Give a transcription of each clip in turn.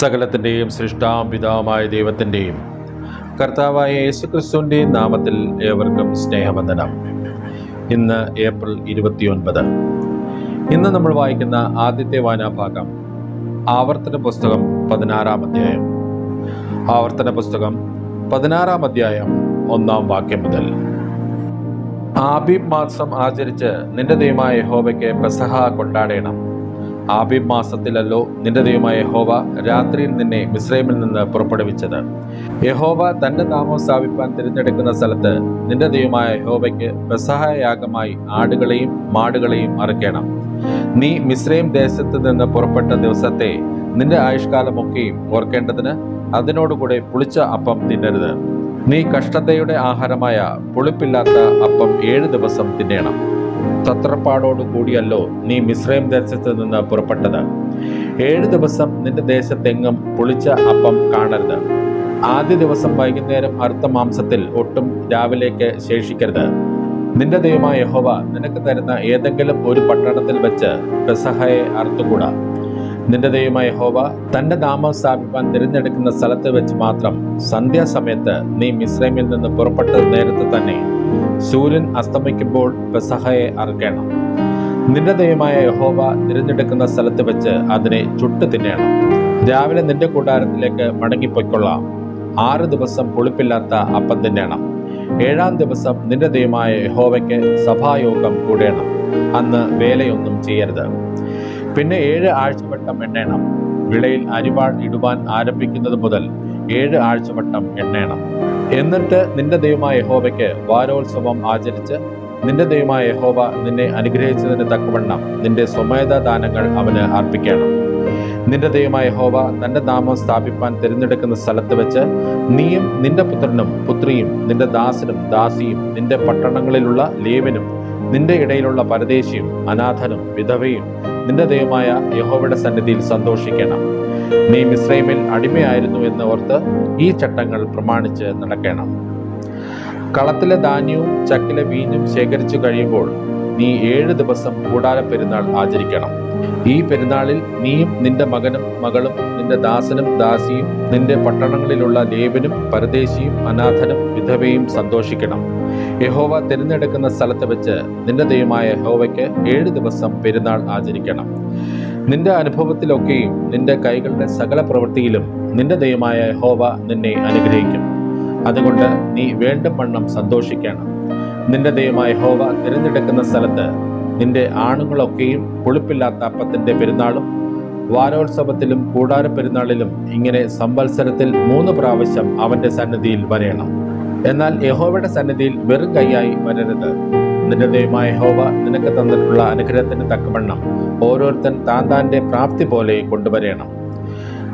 സകലത്തിന്റെയും സൃഷ്ടാം പിതാവുമായ ദൈവത്തിന്റെയും കർത്താവായ യേശുക്രിസ്തുവിന്റെയും നാമത്തിൽ ഏവർക്കും സ്നേഹവന്ദനം. ഇന്ന് ഏപ്രിൽ ഇരുപത്തിയൊൻപത്. ഇന്ന് നമ്മൾ വായിക്കുന്ന ആദ്യത്തെ വായനാഭാഗം ആവർത്തന പുസ്തകം പതിനാറാം അധ്യായം. ആവർത്തന പുസ്തകം പതിനാറാം അധ്യായം ഒന്നാം വാക്യം മുതൽ. ആബിബ് മാസം ആചരിച്ച് നിന്റെ ദൈവമായ ഹോബയ്ക്ക് പെസഹ കൊണ്ടാടേണം. ആബിബ് മാസത്തിലല്ലോ നിന്റെ ദൈവമായ യഹോവ രാത്രിയിൽ നിന്നെ മിസ്രൈമിൽ നിന്ന് പുറപ്പെടുവിച്ചത്. യഹോവ തന്റെ നാമം സ്ഥാപിപ്പാൻ തിരഞ്ഞെടുക്കുന്ന സ്ഥലത്ത് നിന്റെ ദൈവമായ യഹോവയ്ക്ക് ബസഹായയാഗമായി ആടുകളെയും മാടുകളെയും അറുക്കണം. നീ മിസ്രൈം ദേശത്ത് നിന്ന് പുറപ്പെട്ട ദിവസത്തെ നിന്റെ ആയുഷ്കാലമൊക്കെയും ഓർക്കേണ്ടതിന് അതിനോടുകൂടെ പുളിച്ച അപ്പം തിന്നരുത്. നീ കഷ്ടതയുടെ ആഹാരമായ പുളിപ്പില്ലാത്ത അപ്പം ഏഴ് ദിവസം തിന്നേണം. തത്രപ്പാടോടു കൂടിയല്ലോ നീ മിശ്രയം ദേശത്ത് നിന്ന് പുറപ്പെട്ടത്. ഏഴ് ദിവസം നിന്റെ ദേശത്തെങ്ങും പുളിച്ച അപ്പം കാണരുത്. ആദ്യ ദിവസം വൈകുന്നേരം അറുത്ത മാംസത്തിൽ ഒട്ടും രാവിലേക്ക് ശേഷിക്കരുത്. നിന്റെ ദൈവമായ യഹോവ നിനക്ക് തരുന്ന ഏതെങ്കിലും ഒരു പട്ടണത്തിൽ വെച്ച് പെസഹയെ അറുത്തുകൂടാ. നിന്റെ ദൈവമായ യഹോവ തന്റെ നാമം സ്ഥാപിപ്പാൻ തിരഞ്ഞെടുക്കുന്ന സ്ഥലത്ത് വെച്ച് മാത്രം സന്ധ്യാസമയത്ത് നീ മിശ്രമിൽ നിന്ന് പുറപ്പെട്ട നേരത്തെ തന്നെ. സൂര്യൻ അസ്തമിക്കുമ്പോൾ പെസഹയെ അറുക്കണം. നിന്റെ ദൈവമായ യഹോവ തിരഞ്ഞെടുക്കുന്ന സ്ഥലത്ത് വെച്ച് അതിനെ ചുട്ടു തിന്നണം. രാവിലെ നിന്റെ കൂടാരത്തിലേക്ക് മടങ്ങിപ്പോയിക്കൊള്ളാം. ആറ് ദിവസം പുളിപ്പില്ലാത്ത അപ്പം തിന്നണം. ഏഴാം ദിവസം നിന്റെ ദൈവമായ യഹോവയ്ക്ക് സഭായോഗം കൂടേണം. അന്ന് വേലയൊന്നും ചെയ്യരുത്. പിന്നെ ഏഴ് ആഴ്ചവട്ടം എണ്ണേണം. വിളയിൽ അരിവാൾ ഇടുവാൻ ആരംഭിക്കുന്നത് മുതൽ ഏഴ് ആഴ്ചവട്ടം എണ്ണേണം. എന്നിട്ട് നിന്റെ ദൈവമായ യഹോബയ്ക്ക് വാരോത്സവം ആചരിച്ച് നിന്റെ ദൈവമായ യഹോബ നിന്നെ അനുഗ്രഹിച്ചതിന് തക്കവണ്ണം നിന്റെ സ്വമേധ ദാനങ്ങൾ അവന് അർപ്പിക്കണം. നിന്റെ ദൈവമായ യഹോവ തന്റെ നാമം സ്ഥാപിപ്പാൻ തിരഞ്ഞെടുക്കുന്ന സ്ഥലത്ത് വെച്ച് നീയും നിന്റെ പുത്രനും പുത്രിയും നിന്റെ ദാസനും ദാസിയും നിന്റെ പട്ടണങ്ങളിലുള്ള ലേവനും നിന്റെ ഇടയിലുള്ള പരദേശിയും അനാഥനും വിധവയും നിന്റെ ദൈവമായ യഹോവയുടെ സന്നിധിയിൽ സന്തോഷിക്കണം. നീ മിസ്രൈമിൽ അടിമയായിരുന്നു എന്ന് ഓർത്ത് ഈ ചട്ടങ്ങൾ പ്രമാണിച്ച് നടക്കണം. കളത്തിലെ ധാന്യവും ചക്കിലെ വീഞ്ഞും ശേഖരിച്ചു കഴിയുമ്പോൾ നീ ഏഴ് ദിവസം കൂടാര പെരുന്നാൾ ആചരിക്കണം. ഈ പെരുന്നാളിൽ നീയും നിന്റെ മകനും മകളും നിന്റെ ദാസനും ദാസിയും നിന്റെ പട്ടണങ്ങളിലുള്ള ലേവനും പരദേശിയും അനാഥനും വിധവയും സന്തോഷിക്കണം. യഹോവ തിരഞ്ഞെടുക്കുന്ന സ്ഥലത്ത് വെച്ച് നിന്റെ ദൈവമായ യഹോവയ്ക്ക് ഏഴ് ദിവസം പെരുന്നാൾ ആചരിക്കണം. നിന്റെ അനുഭവത്തിലൊക്കെയും നിന്റെ കൈകളുടെ സകല പ്രവൃത്തിയിലും നിന്റെ ദൈവമായ യഹോവ നിന്നെ അനുഗ്രഹിക്കും. അതുകൊണ്ട് നീ വേണ്ടും വണ്ണം സന്തോഷിക്കണം. നിന്റെ ദൈവമായ ഹോവ തിരഞ്ഞെടുക്കുന്ന സ്ഥലത്ത് നിന്റെ ആണുങ്ങളൊക്കെയും പുളിപ്പില്ലാത്ത അപ്പത്തിന്റെ പെരുന്നാളും വാരോത്സവത്തിലും കൂടാര പെരുന്നാളിലും ഇങ്ങനെ സംവത്സരത്തിൽ മൂന്ന് പ്രാവശ്യം അവന്റെ സന്നിധിയിൽ വരയണം എന്നാൽ യഹോവയുടെ സന്നിധിയിൽ വെറും കൈയായി വരരുത്. നിന്റെ ദൈവമായ ഹോവ നിനക്ക് തന്നിട്ടുള്ള അനുഗ്രഹത്തിന് തക്കവണ്ണം ഓരോരുത്തൻ താൻ താന്റെ പ്രാപ്തി പോലെ കൊണ്ടുവരേണം.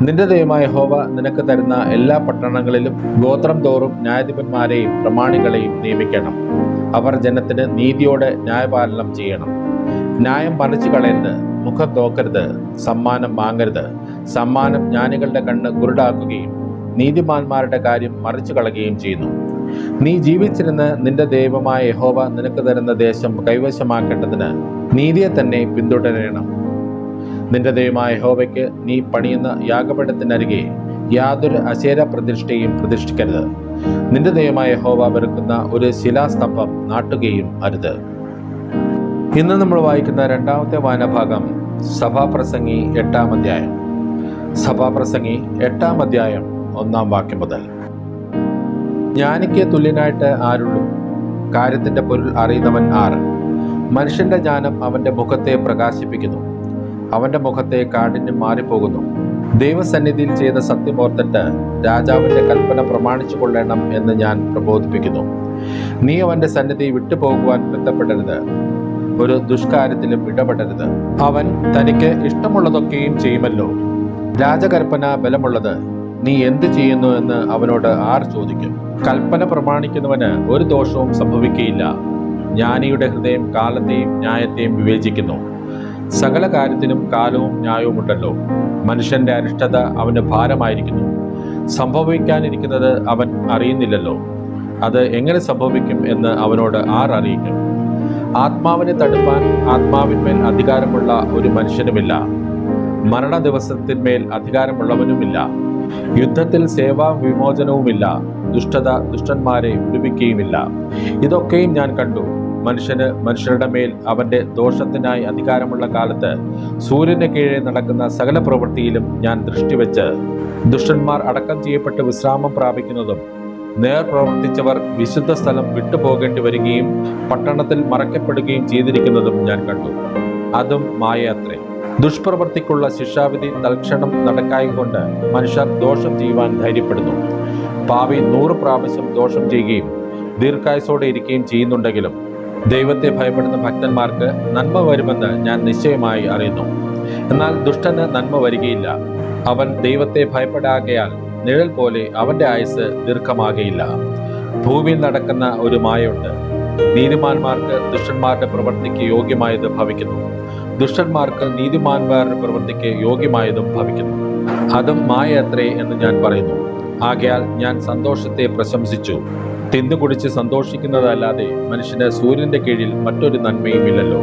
നിന്റെ ദൈവമായ ഹോവ നിനക്ക് തരുന്ന എല്ലാ പട്ടണങ്ങളിലും ഗോത്രം തോറും ന്യായാധിപന്മാരെയും പ്രമാണികളെയും നിയമിക്കണം. അവർ ജനത്തിന് നീതിയോടെ ന്യായപാലനം ചെയ്യണം. ന്യായം പറിച്ചു കളയരുത് മുഖം തോക്കരുത് സമ്മാനം വാങ്ങരുത്. സമ്മാനം ജ്ഞാനികളുടെ കണ്ണ് കുരുടാക്കുകയും നീതിമാന്മാരുടെ കാര്യം മറിച്ചു കളയുകയും ചെയ്യുന്നു. നീ ജീവിച്ചിരുന്ന് നിന്റെ ദൈവമായ യഹോവ നിനക്ക് തരുന്ന ദേശം കൈവശമാക്കേണ്ടതിന് നീതിയെ തന്നെ പിന്തുടരണം. നിന്റെ ദൈവമായ യഹോവയ്ക്ക് നീ പണിയുന്ന യാഗപീഠത്തിനരികെ യാതൊരു അശേര പ്രതിഷ്ഠയും പ്രതിഷ്ഠിക്കരുത്. നിന്റെ ദൈവമായ ഹോവ വെറുക്കുന്ന ഒരു ശിലാസ്തംഭം നാട്ടുകയും അരുത്. ഇന്ന് നമ്മൾ വായിക്കുന്ന രണ്ടാമത്തെ വായനഭാഗം സഭാപ്രസംഗി എട്ടാം അധ്യായം. സഭാപ്രസംഗി എട്ടാം അധ്യായം ഒന്നാം വാക്യം മുതൽ. ജ്ഞാനിക്ക് തുല്യനായിട്ട് ആരുള്ളൂ? കാര്യത്തിന്റെ പൊരുൾ അറിയുന്നവൻ ആറ് മനുഷ്യന്റെ ജ്ഞാനം അവന്റെ മുഖത്തെ പ്രകാശിപ്പിക്കുന്നു. അവന്റെ മുഖത്തെ കാഠിന്യം മാറിപ്പോകുന്നു. ദൈവസന്നിധിയിൽ ചെയ്ത സത്യമോർത്തിട്ട് രാജാവിന്റെ കൽപ്പന പ്രമാണിച്ചു കൊള്ളണം എന്ന് ഞാൻ പ്രബോധിപ്പിക്കുന്നു. നീ അവന്റെ സന്നിധി വിട്ടുപോകുവാൻ ബന്ധപ്പെടരുത്. ഒരു ദുഷ്കാര്യത്തിലും ഇടപെടരുത്. അവൻ തനിക്ക് ഇഷ്ടമുള്ളതൊക്കെയും ചെയ്യുമല്ലോ. രാജകൽപ്പന ബലമുള്ളത് നീ എന്ത് ചെയ്യുന്നു എന്ന് അവനോട് ആർ ചോദിക്കും. കൽപ്പന പ്രമാണിക്കുന്നവന് ഒരു ദോഷവും സംഭവിക്കുകയില്ല. ജ്ഞാനിയുടെ ഹൃദയം കാലത്തെയും ന്യായത്തെയും വിവേചിക്കുന്നു. സകല കാര്യത്തിനും കാലവും ന്യായവുമുണ്ടല്ലോ. മനുഷ്യന്റെ അരിഷ്ടത അവന് ഭാരമായിരിക്കുന്നു. സംഭവിക്കാനിരിക്കുന്നത് അവൻ അറിയുന്നില്ലല്ലോ. അത് എങ്ങനെ സംഭവിക്കും എന്ന് അവനോട് ആർ അറിയിക്കും. ആത്മാവിനെ തടുപ്പാൻ ആത്മാവിന്മേൽ അധികാരമുള്ള ഒരു മനുഷ്യനുമില്ല. മരണ ദിവസത്തിന്മേൽ അധികാരമുള്ളവനുമില്ല. യുദ്ധത്തിൽ സേവാ വിമോചനവുമില്ല ദുഷ്ടത ദുഷ്ടന്മാരെ വിടുവിക്കുകയുമില്ല. ഇതൊക്കെയും ഞാൻ കണ്ടു. മനുഷ്യന് മനുഷ്യരുടെ മേൽ അവന്റെ ദോഷത്തിനായി അധികാരമുള്ള കാലത്ത് സൂര്യന് കീഴെ നടക്കുന്ന സകല പ്രവൃത്തിയിലും ഞാൻ ദൃഷ്ടിവെച്ച് ദുഷ്ടന്മാർ അടക്കം ചെയ്യപ്പെട്ട് വിശ്രാമം പ്രാപിക്കുന്നതും നേർ പ്രവർത്തിച്ചവർ വിശുദ്ധ സ്ഥലം വിട്ടുപോകേണ്ടി വരികയും പട്ടണത്തിൽ മറക്കപ്പെടുകയും ചെയ്തിരിക്കുന്നതും ഞാൻ കണ്ടു. അതും മായയാത്രേ. ദുഷ്പ്രവർത്തിക്കുള്ള ശിക്ഷാവിധി തൽക്ഷണം നടക്കായിക്കൊണ്ട് മനുഷ്യർ ദോഷം ചെയ്യുവാൻ ധൈര്യപ്പെടുന്നു. പാവി നൂറ് പ്രാവശ്യം ദോഷം ചെയ്യുകയും ദീർഘായുസോടെ ഇരിക്കുകയും ചെയ്യുന്നുണ്ടെങ്കിലും ദൈവത്തെ ഭയപ്പെടുന്ന ഭക്തന്മാർക്ക് നന്മ വരുമെന്ന് ഞാൻ നിശ്ചയമായി അറിയുന്നു. എന്നാൽ ദുഷ്ടന് നന്മ വരികയില്ല. അവൻ ദൈവത്തെ ഭയപ്പെടാകയാൽ നിഴൽ പോലെ അവന്റെ ആയുസ് ദീർഘമാകയില്ല. ഭൂമിയിൽ നടക്കുന്ന ഒരു മായുണ്ട് നീതിമാന്മാർക്ക് ദുഷ്ടന്മാരുടെ പ്രവൃത്തിക്ക് യോഗ്യമായത് ഭവിക്കുന്നു. ദുഷ്ടന്മാർക്ക് നീതിമാന്മാരുടെ പ്രവൃത്തിക്ക് യോഗ്യമായതും ഭവിക്കുന്നു. അതും മായത്രേ എന്ന് ഞാൻ പറയുന്നു. ആകയാൽ ഞാൻ സന്തോഷത്തെ പ്രശംസിച്ചു. തിന്നുകുടിച്ച് സന്തോഷിക്കുന്നതല്ലാതെ മനുഷ്യന് സൂര്യന്റെ കീഴിൽ മറ്റൊരു നന്മയുമില്ലല്ലോ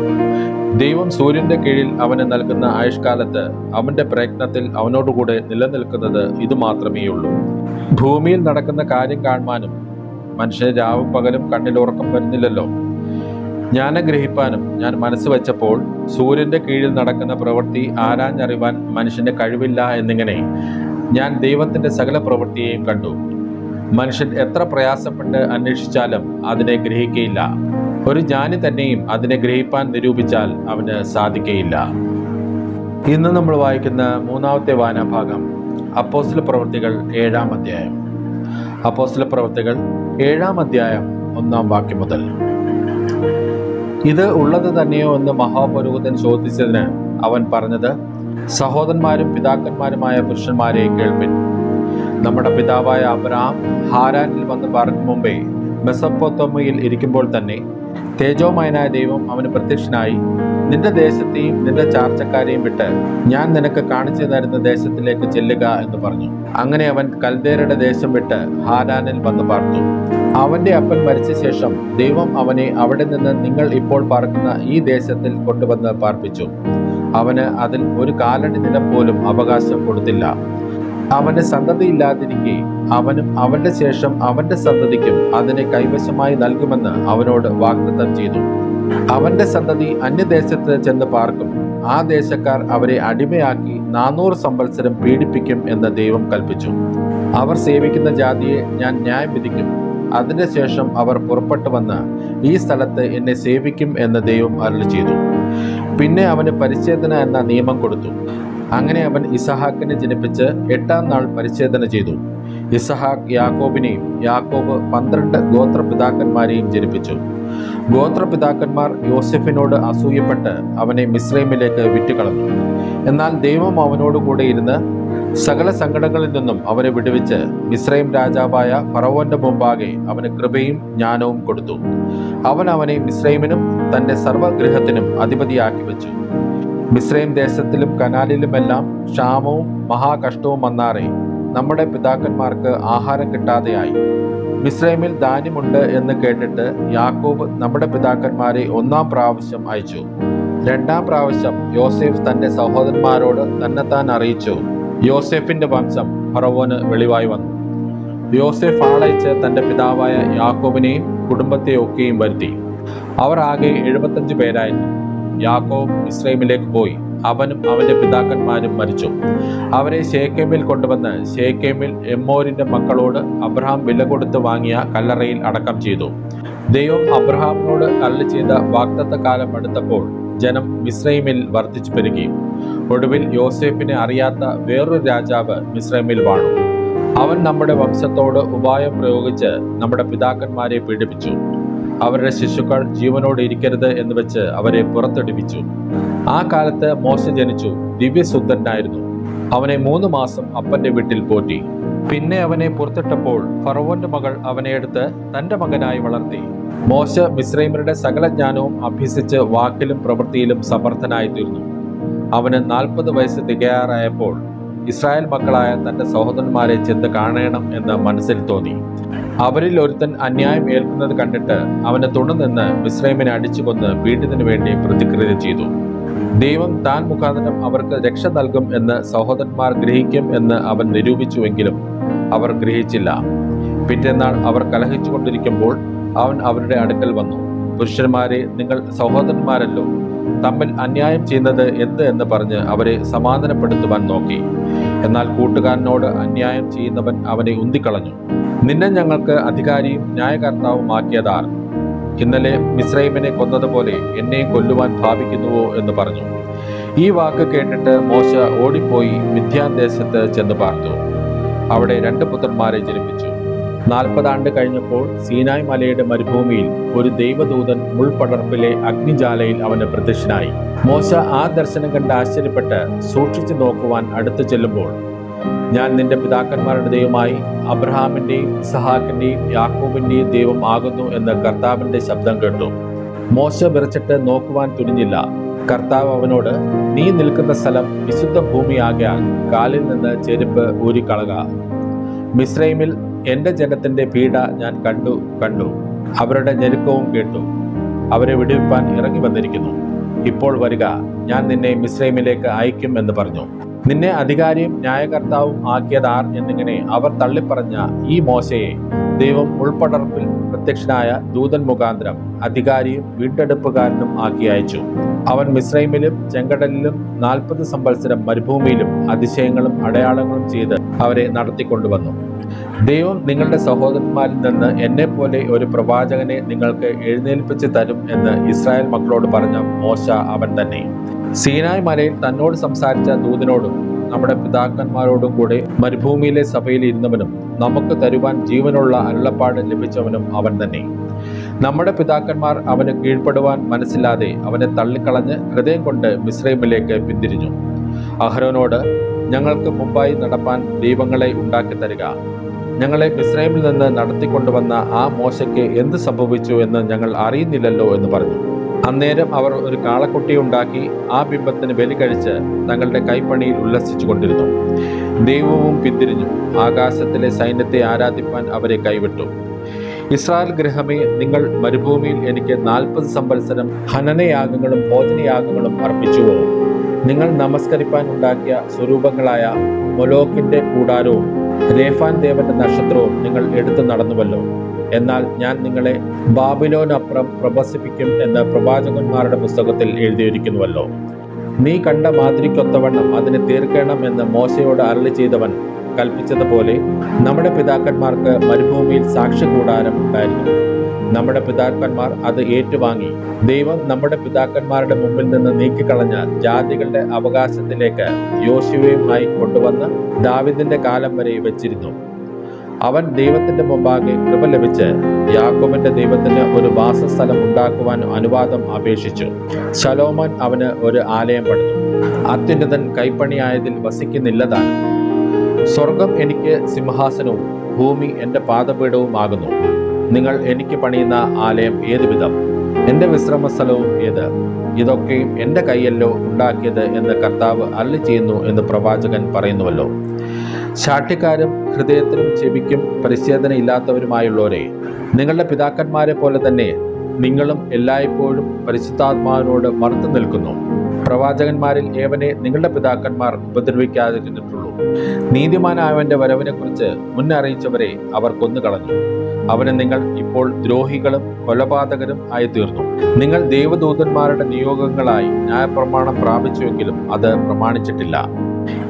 ദൈവം സൂര്യന്റെ കീഴിൽ അവന് നൽകുന്ന ആയുഷ്കാലത്ത് അവന്റെ പ്രയത്നത്തിൽ അവനോടുകൂടെ നിലനിൽക്കുന്നത് ഇത് മാത്രമേയുള്ളൂ. ഭൂമിയിൽ നടക്കുന്ന കാര്യം കാണുവാനും മനുഷ്യന് രാവും പകലും കണ്ണിൽ ഉറക്കം വരുന്നില്ലല്ലോ. ജ്ഞാനം ഗ്രഹിപ്പാനും ഞാൻ മനസ്സ് വെച്ചപ്പോൾ സൂര്യന്റെ കീഴിൽ നടക്കുന്ന പ്രവൃത്തി ആരാഞ്ഞറിവാൻ മനുഷ്യന് കഴിവില്ല എന്നിങ്ങനെ ഞാൻ ദൈവത്തിന്റെ സകല പ്രവൃത്തിയെയും കണ്ടു. മനുഷ്യൻ എത്ര പ്രയാസപ്പെട്ട് അന്വേഷിച്ചാലും അതിനെ ഗ്രഹിക്കയില്ല. ഒരു ജ്ഞാനി തന്നെയും അതിനെ ഗ്രഹിപ്പാൻ നിരൂപിച്ചാൽ അവന് സാധിക്കയില്ല. ഇന്ന് നമ്മൾ വായിക്കുന്ന മൂന്നാമത്തെ വായനാഭാഗം അപ്പോസ്തല പ്രവൃത്തികൾ ഏഴാം അധ്യായം. അപ്പോസ്തല പ്രവൃത്തികൾ ഏഴാം അധ്യായം ഒന്നാം വാക്യം മുതൽ. ഇത് ഉള്ളത് തന്നെയോ എന്ന് മഹാപുരോഹിതൻ ചോദിച്ചതിന് അവൻ പറഞ്ഞത് സഹോദരന്മാരും പിതാക്കന്മാരുമായ പുരുഷന്മാരെ കേൾപ്പിൻ. നമ്മുടെ പിതാവായ അബ്രഹാം ഹാരാനിൽ വന്ന് പാർക്കും മുമ്പേ മെസ്സപ്പൊത്തോമയിൽ ഇരിക്കുമ്പോൾ തന്നെ തേജോമയനായ ദൈവം അവന് പ്രത്യക്ഷനായി നിന്റെ ദേശത്തെയും നിന്റെ ചാർച്ചക്കാരെയും വിട്ട് ഞാൻ നിനക്ക് കാണിച്ചു തരുന്ന ദേശത്തിലേക്ക് ചെല്ലുക എന്ന് പറഞ്ഞു. അങ്ങനെ അവൻ കൽദേരയുടെ ദേശം വിട്ട് ഹാരാനിൽ വന്ന് പാർത്തു. അവന്റെ അപ്പൻ മരിച്ച ശേഷം ദൈവം അവനെ അവിടെ നിന്ന് നിങ്ങൾ ഇപ്പോൾ പാർക്കുന്ന ഈ ദേശത്തിൽ കൊണ്ടുവന്ന് പാർപ്പിച്ചു. അവന് അതിൽ ഒരു കാലടി നിലം പോലും അവകാശം കൊടുത്തില്ല. അവന് സന്തതിയില്ലാതിരിക്കെ അവനും അവന്റെ ശേഷം അവന്റെ സന്തതിക്കും അതിനെ കൈവശമായി നൽകുമെന്ന് അവനോട് വാഗ്ദത്തം ചെയ്തു. അവന്റെ സന്തതി അന്യദേശത്ത് ചെന്ന് പാർക്കും. ആ ദേശക്കാർ അവരെ അടിമയാക്കി നാനൂറ് സംവത്സരം പീഡിപ്പിക്കും എന്ന് ദൈവം കൽപ്പിച്ചു. അവർ സേവിക്കുന്ന ജാതിയെ ഞാൻ ന്യായം വിധിക്കും. അതിന്റെ ശേഷം അവർ പുറപ്പെട്ടു വന്ന് ഈ സ്ഥലത്ത് എന്നെ സേവിക്കും എന്ന് ദൈവം അരുളി ചെയ്തു. പിന്നെ അവന് പരിച്ഛേദന എന്ന നിയമം കൊടുത്തു. അങ്ങനെ അവൻ ഇസഹാക്കിനെ ജനിപ്പിച്ച് എട്ടാം നാൾ പരിച്ഛേദന ചെയ്തു. ഇസഹാക്ക് യാക്കോബിനെയും യാക്കോബ് പന്ത്രണ്ട് ഗോത്രപിതാക്കന്മാരെയും ജനിപ്പിച്ചു. ഗോത്രപിതാക്കന്മാർ യോസെഫിനോട് അസൂയപ്പെട്ട് അവനെ മിസ്രൈമിലേക്ക് വിറ്റുകളഞ്ഞു എന്നാൽ ദൈവം അവനോട് കൂടെ ഇരുന്ന് സകല സങ്കടങ്ങളിൽ നിന്നും അവനെ വിടുവിച്ച് മിസ്രൈം രാജാവായ ഫറവോന്റെ മുമ്പാകെ അവന് കൃപയും ജ്ഞാനവും കൊടുത്തു. അവൻ അവനെ മിസ്രൈമിനും തന്റെ സർവഗൃഹത്തിനും അധിപതിയാക്കി വെച്ചു. മിസ്രൈം ദേശത്തിലും കനാലിലുമെല്ലാം ക്ഷാമവും മഹാകഷ്ടവും വന്നാറേ. നമ്മുടെ പിതാക്കന്മാർക്ക് ആഹാരം കിട്ടാതെയായി. മിസ്രൈമിൽ ധാന്യമുണ്ട് എന്ന് കേട്ടിട്ട് യാക്കോബ് നമ്മുടെ പിതാക്കന്മാരെ ഒന്നാം പ്രാവശ്യം അയച്ചു. രണ്ടാം പ്രാവശ്യം യോസെഫ് തന്റെ സഹോദരന്മാരോട് തന്നെത്താൻ അറിയിച്ചു. യോസെഫിന്റെ വംശം ഫറവോന് വെളിവായി വന്നു. യോസെഫ് ആളയച്ച് തന്റെ പിതാവായ യാക്കോബിനെയും കുടുംബത്തെയൊക്കെയും വരുത്തി. അവർ ആകെ എഴുപത്തഞ്ച് പേരായിരുന്നു. യാക്കോബ് ഇസ്രൈമിലേക്ക് പോയി. അവനും അവന്റെ പിതാക്കന്മാരും മരിച്ചു. അവരെ ഷേക്കേമിൽ കൊണ്ടുവന്ന് ഷേക്കേമിൽ എമ്മോരിന്റെ മക്കളോട് അബ്രഹാം വില കൊടുത്ത് വാങ്ങിയ കല്ലറയിൽ അടക്കം ചെയ്തു. ദൈവം അബ്രഹാമിനോട് കല്ല് ചെയ്ത വാഗ്ദത്ത കാലം അടുത്തപ്പോൾ ജനം മിസ്രൈമിൽ വർദ്ധിച്ചു പെരുകി. ഒടുവിൽ യോസേഫിനെ അറിയാത്ത വേറൊരു രാജാവ് മിസ്രൈമിൽ വാണു. അവൻ നമ്മുടെ വംശത്തോട് ഉപായം പ്രയോഗിച്ച് നമ്മുടെ പിതാക്കന്മാരെ പീഡിപ്പിച്ചു. അവരുടെ ശിശുക്കൾ ജീവനോടെ ഇരിക്കരുത് എന്ന് വെച്ച് അവരെ പുറത്തെടുപ്പിച്ചു ആ കാലത്ത് മോശ ജനിച്ചു. ദിവ്യസുദ്ധനായിരുന്നു. അവനെ മൂന്ന് മാസം അപ്പന്റെ വീട്ടിൽ പോറ്റി. പിന്നെ അവനെ പുറത്തിട്ടപ്പോൾ ഫറവോന്റെ മകൾ അവനെ എടുത്ത് തന്റെ മകനായി വളർത്തി. മോശ മിശ്രൈമരുടെ സകല ജ്ഞാനവും അഭ്യസിച്ച് വാക്കിലും പ്രവൃത്തിയിലും സമർത്ഥനായി തീർന്നു അവന് നാൽപ്പത് വയസ്സ് തികയാറായപ്പോൾ ഇസ്രായേൽ മക്കളായ തന്റെ സഹോദരന്മാരെ ചെന്ന് കാണണം എന്ന് മനസ്സിൽ തോന്നി. അവരിൽ ഒരുത്തൻ അന്യായം ഏൽക്കുന്നത് കണ്ടിട്ട് അവനെ തുണുനിന്ന് മിശ്രൈമിനെ അടിച്ചു കൊന്ന് വീട്ടിനു വേണ്ടി പ്രതിക്രിയ ചെയ്തു. ദൈവം താൻ മുഖാന്തരം അവർക്ക് രക്ഷ നൽകും എന്ന് സഹോദരന്മാർ ഗ്രഹിക്കും എന്ന് അവൻ നിരൂപിച്ചുവെങ്കിലും അവർ ഗ്രഹിച്ചില്ല. പിറ്റേന്നാൾ അവർ കലഹിച്ചുകൊണ്ടിരിക്കുമ്പോൾ അവൻ അവരുടെ അടുക്കൽ വന്നു. പുരുഷന്മാരെ നിങ്ങൾ സഹോദരന്മാരല്ലോ തമ്മിൽ അന്യായം ചെയ്യുന്നത് എന്ത് എന്ന് പറഞ്ഞ് അവരെ സമാധാനപ്പെടുത്തുവാൻ നോക്കി. എന്നാൽ കൂട്ടുകാരനോട് അന്യായം ചെയ്യുന്നവൻ അവനെ ഉന്തിക്കളഞ്ഞു. നിന്നെ ഞങ്ങൾക്ക് അധികാരിയും ന്യായകർത്താവും ആക്കിയതാർ. ഇന്നലെ മിസ്രൈമിനെ കൊന്നതുപോലെ എന്നെയും കൊല്ലുവാൻ ഭാവിക്കുന്നുവോ എന്ന് പറഞ്ഞു. ഈ വാക്ക് കേട്ടിട്ട് മോശ ഓടിപ്പോയി മിഥ്യാൻ ചെന്ന് പാർത്തു. അവിടെ രണ്ട് പുത്രന്മാരെ ജനിപ്പിച്ചു. നാൽപ്പത് ആണ്ട് കഴിഞ്ഞപ്പോൾ സീനായ് മലയുടെ മരുഭൂമിയിൽ ഒരു ദൈവദൂതൻ മുൾപടർപ്പിലെ അഗ്നിജാലയിൽ അവന് പ്രത്യക്ഷനായി. മോശ ആ ദർശനം കണ്ട് ആശ്ചര്യപ്പെട്ട് സൂക്ഷിച്ചു നോക്കുവാൻ അടുത്തു ചെല്ലുമ്പോൾ ഞാൻ നിന്റെ പിതാക്കന്മാരുടെ ദൈവമായി അബ്രഹാമിന്റെയും ഇസഹാക്കിന്റെയും യാക്കോബിന്റെയും ദൈവം ആകുന്നു എന്ന് കർത്താവിന്റെ ശബ്ദം കേട്ടു. മോശ വിറച്ചിട്ട് നോക്കുവാൻ തുനിഞ്ഞില്ല. കർത്താവ് അവനോട് നീ നിൽക്കുന്ന സ്ഥലം വിശുദ്ധ ഭൂമിയാകാൻ കാലിൽ നിന്ന് ചെരുപ്പ് ഊരിക്കളക. മിസ്രൈമിൽ എന്റെ ജനത്തിന്റെ പീഡ ഞാൻ കണ്ടു കണ്ടു. അവരുടെ ഞെരുക്കവും കേട്ടു. അവരെ വിടുവിപ്പാൻ ഇറങ്ങി വന്നിരിക്കുന്നു. ഇപ്പോൾ വരിക. ഞാൻ നിന്നെ മിസ്രൈമിലേക്ക് അയക്കും എന്ന് പറഞ്ഞു. നിന്നെ അധികാരിയും ന്യായകർത്താവും ആക്കിയതാർ എന്നിങ്ങനെ അവർ തള്ളിപ്പറഞ്ഞ ഈ മോശയെ ദൈവം ഉൾപ്പടർപ്പിൽ പ്രത്യക്ഷനായ ദൂതൻ മുഖാന്തരം അധികാരിയും വീണ്ടെടുപ്പുകാരനും ആക്കി അയച്ചു. അവൻ മിസ്രൈമിലും ചെങ്കടലിലും നാൽപ്പത് സംവത്സരം മരുഭൂമിയിലും അതിശയങ്ങളും അടയാളങ്ങളും ചെയ്ത് അവരെ നടത്തിക്കൊണ്ടുവന്നു. ദൈവം നിങ്ങളുടെ സഹോദരന്മാരിൽ നിന്ന് എന്നെ പോലെ ഒരു പ്രവാചകനെ നിങ്ങൾക്ക് എഴുന്നേൽപ്പിച്ച് തരും എന്ന് ഇസ്രായേൽ മക്കളോട് പറഞ്ഞ മോശ അവൻ തന്നെ. സീനായ് മലയിൽ തന്നോട് സംസാരിച്ച ദൂതനോടും നമ്മുടെ പിതാക്കന്മാരോടും കൂടെ മരുഭൂമിയിലെ സഭയിൽ ഇരുന്നവനും നമുക്ക് തരുവാൻ ജീവനുള്ള അരുളപ്പാട് ലഭിച്ചവനും അവൻ തന്നെ. നമ്മുടെ പിതാക്കന്മാർ അവന് കീഴ്പ്പെടുവാൻ മനസ്സില്ലാതെ അവനെ തള്ളിക്കളഞ്ഞ് ഹൃദയം കൊണ്ട് മിശ്രൈമിലേക്ക് പിന്തിരിഞ്ഞു. അഹരോനോട് ഞങ്ങൾക്ക് മുമ്പായി നടപ്പാൻ ദൈവങ്ങളെ ഉണ്ടാക്കി തരിക. ഞങ്ങളെ മിസ്രൈമിൽ നിന്ന് നടത്തിക്കൊണ്ടുവന്ന ആ മോശയ്ക്ക് എന്ത് സംഭവിച്ചു എന്ന് ഞങ്ങൾ അറിയുന്നില്ലല്ലോ എന്ന് പറഞ്ഞു. അന്നേരം അവർ ഒരു കാളക്കുട്ടിയെ ഉണ്ടാക്കി ആ ബിംബത്തിന് ബലി കഴിച്ച് തങ്ങളുടെ കൈപ്പണിയിൽ ഉല്ലസിച്ചു കൊണ്ടിരുന്നു. ദൈവവും പിന്തിരിഞ്ഞു. ആകാശത്തിലെ സൈന്യത്തെ ആരാധിപ്പാൻ അവരെ കൈവിട്ടു. ഇസ്രായേൽ ഗൃഹമേ നിങ്ങൾ മരുഭൂമിയിൽ എനിക്ക് നാൽപ്പത് സംവത്സരം ഹനനയാഗങ്ങളും ഭോജനയാഗങ്ങളും അർപ്പിച്ചുവോ? നിങ്ങൾ നമസ്കരിപ്പാൻ ഉണ്ടാക്കിയ സ്വരൂപങ്ങളായ മൊലോക്കിന്റെ കൂടാരവും രേഫാൻ ദേവന്റെ നക്ഷത്രവും നിങ്ങൾ എടുത്തു നടന്നുവല്ലോ. എന്നാൽ ഞാൻ നിങ്ങളെ ബാബിലോനപ്പുറം പ്രവസിപ്പിക്കും എന്ന് പ്രവാചകന്മാരുടെ പുസ്തകത്തിൽ എഴുതിയിരിക്കുന്നുവല്ലോ. നീ കണ്ട മാതിരിക്കൊത്തവണ്ണം അതിനെ തീർക്കണം എന്ന് മോശയോട് അരളി ചെയ്തവൻ കൽപ്പിച്ചതുപോലെ നമ്മുടെ പിതാക്കന്മാർക്ക് മരുഭൂമിയിൽ സാക്ഷി കൂടാരം ഉണ്ടായിരുന്നു നമ്മുടെ പിതാക്കന്മാർ അത് ഏറ്റുവാങ്ങി. ദൈവം നമ്മുടെ പിതാക്കന്മാരുടെ മുമ്പിൽ നിന്ന് നീക്കിക്കളഞ്ഞ ജാതികളുടെ അവകാശത്തിലേക്ക് യോശുവയുമായി കൊണ്ടുവന്ന് ദാവിദിന്റെ കാലം വരെ വെച്ചിരുന്നു. അവൻ ദൈവത്തിന്റെ മുമ്പാകെ കൃപ ലഭിച്ച് യാക്കോബിന്റെ ദൈവത്തിന് ഒരു വാസസ്ഥലം ഉണ്ടാക്കുവാൻ അനുവാദം അപേക്ഷിച്ചു. ശലോമൻ അവന് ഒരു ആലയം പണിതു. അത്യുന്നതൻ കൈപ്പണിയായതിൽ വസിക്കുന്നില്ലതാണ് സ്വർഗം എനിക്ക് സിംഹാസനവും ഭൂമി എന്റെ പാദപീഠവുമാകുന്നു നിങ്ങൾ എനിക്ക് പണിയുന്ന ആലയം ഏത് വിധം? എന്റെ വിശ്രമസ്ഥലവും ഏത്? ഇതൊക്കെയും എന്റെ കൈയല്ലോ ഉണ്ടാക്കിയത് എന്ന് കർത്താവ് അല്ല ചെയ്യുന്നു എന്ന് പ്രവാചകൻ പറയുന്നുവല്ലോ. ശാഠ്യക്കാരും ഹൃദയത്തിനും ചെവിക്കും പരിശേദന ഇല്ലാത്തവരുമായുള്ളവരെ നിങ്ങളുടെ പിതാക്കന്മാരെ പോലെ തന്നെ നിങ്ങളും എല്ലായ്പ്പോഴും പരിശുദ്ധാത്മാവിനോട് മറുത്തു നിൽക്കുന്നു. പ്രവാചകന്മാരിൽ ഏവനെ നിങ്ങളുടെ പിതാക്കന്മാർ ഉപദ്രവിക്കാതിരുന്നിട്ടുള്ളൂ. നീതിമാനായവന്റെ വരവിനെക്കുറിച്ച് മുന്നറിയിച്ചവരെ അവർ കൊന്നുകളഞ്ഞു. അവനെ നിങ്ങൾ ഇപ്പോൾ ദ്രോഹികളും കൊലപാതകരും ആയി തീർന്നു നിങ്ങൾ ദൈവദൂതന്മാരുടെ നിയോഗങ്ങളായി ന്യായപ്രമാണം പ്രാപിച്ചുവെങ്കിലും അത് പ്രമാണിച്ചിട്ടില്ല.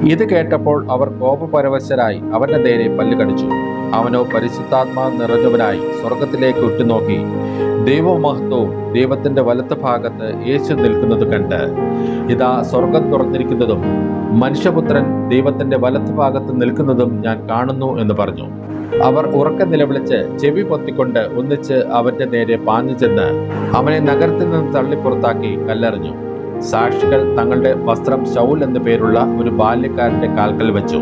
ഇത് കേട്ടപ്പോൾ അവർ കോപപരവശരായി അവന്റെ നേരെ പല്ലുകടിച്ചു അവനോ പരിശുദ്ധാത്മാ നിറഞ്ഞവനായി സ്വർഗത്തിലേക്ക് ഉറ്റുനോക്കി. ദൈവമഹത്വവും ദൈവത്തിന്റെ വലത്ത് ഭാഗത്ത് യേശു നിൽക്കുന്നത് കണ്ട് ഇതാ സ്വർഗം തുറന്നിരിക്കുന്നതും മനുഷ്യപുത്രൻ ദൈവത്തിന്റെ വലത്ത് ഭാഗത്ത് നിൽക്കുന്നതും ഞാൻ കാണുന്നു എന്ന് പറഞ്ഞു. അവർ ഉറക്കം നിലവിളിച്ച് ചെവി പൊത്തിക്കൊണ്ട് ഒന്നിച്ച് അവന്റെ നേരെ പാഞ്ഞു ചെന്ന് അവനെ നഗരത്തിൽ നിന്ന് തള്ളിപ്പുറത്താക്കി കല്ലെറിഞ്ഞു. സാക്ഷികൾ തങ്ങളുടെ വസ്ത്രം ശൗൽ എന്നു പേരുള്ള ഒരു ബാല്യക്കാരന്റെ കാൽക്കൽ വെച്ചു.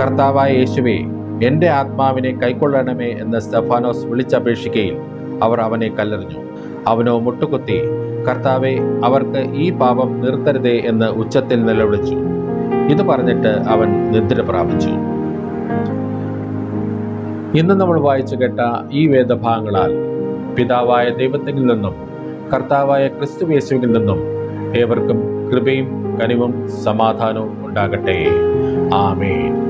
കർത്താവായ യേശുവേ എന്റെ ആത്മാവിനെ കൈക്കൊള്ളണമേ എന്ന് സ്റ്റെഫാനോസ് വിളിച്ചപേക്ഷിക്കയിൽ അവർ അവനെ കല്ലെറിഞ്ഞു. അവനോ മുട്ടുകുത്തി കർത്താവെ അവർക്ക് ഈ പാപം നിർത്തരുതേ എന്ന് ഉച്ചത്തിൽ നിലവിളിച്ചു. ഇത് പറഞ്ഞിട്ട് അവൻ നിദ്ര പ്രാപിച്ചു. ഇന്ന് നമ്മൾ വായിച്ചു കേട്ട ഈ വേദഭാഗങ്ങളാൽ പിതാവായ ദൈവത്തിൽ നിന്നും കർത്താവായ ക്രിസ്തു യേശുവിൽ നിന്നും ഏവർക്കും കൃപയും കനിവും സമാധാനവും ഉണ്ടാകട്ടെ. ആമേൻ.